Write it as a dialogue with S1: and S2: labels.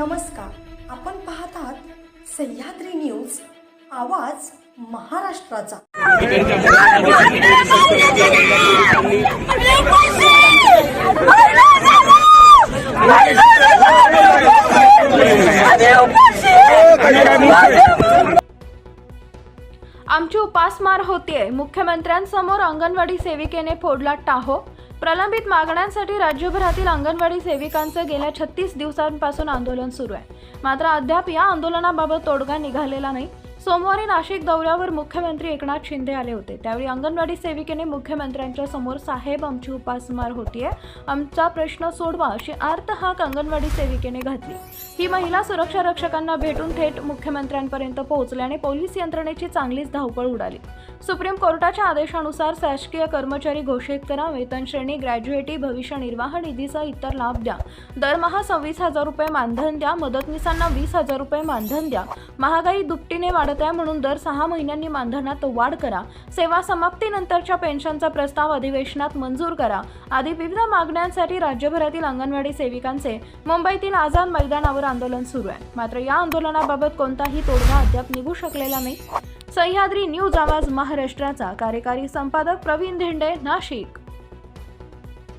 S1: नमस्कार. आपण पाहत आहात सह्याद्री न्यूज आवाज महाराष्ट्राचा.
S2: आमची उपासमार होतीये. मुख्यमंत्र्यांसमोर अंगणवाडी सेविकेने फोडला टाहो. प्रलंबित मागण्यांसाठी राज्यभरातील अंगणवाडी सेविकांचं गेल्या छत्तीस दिवसांपासून आंदोलन सुरू आहे. मात्र अद्याप या आंदोलनाबाबत तोडगा निघालेला नाही. सोमवारी नाशिक दौऱ्यावर मुख्यमंत्री एकनाथ शिंदे आले होते. त्यावेळी अंगणवाडी सेविकेने मुख्यमंत्र्यांच्या समोर साहेब आमची उपासमार होतीये आमचा प्रश्न सोडवा अशी आर्त हाक अंगणवाडी सेविकेने घातली. ही महिला सुरक्षा रक्षकांना भेटून थेट मुख्यमंत्र्यांपर्यंत पोहोचल्याने पोलीस यंत्रणेची चांगलीच धावपळ उडाली. सुप्रीम कोर्टाच्या आदेशानुसार शासकीय कर्मचारी घोषित करा वेतन श्रेणी ग्रॅज्युएटी भविष्य निर्वाह निधीचा इतर लाभ द्या. दरमहा सव्वीस हजार रुपये मानधन द्या मदतनीसांना वीस हजार रुपये मानधन द्या. महागाई दुपटीने वाढ वाढत आहे म्हणून दर सहा महिन्यांनी मानधनात वाढ करा. सेवा समाप्तीनंतरच्या पेन्शनचा प्रस्ताव अधिवेशनात मंजूर करा. आदी विविध मागण्यांसाठी राज्यभरातील अंगणवाडी सेविकांचे मुंबईतील आझाद मैदानावर आंदोलन सुरू आहे. मात्र या आंदोलनाबाबत कोणताही तोडगा अद्याप निघू शकलेला नाही. सह्याद्री न्यूज आवाज महाराष्ट्राचा. कार्यकारी संपादक प्रवीण धेंडे नाशिक.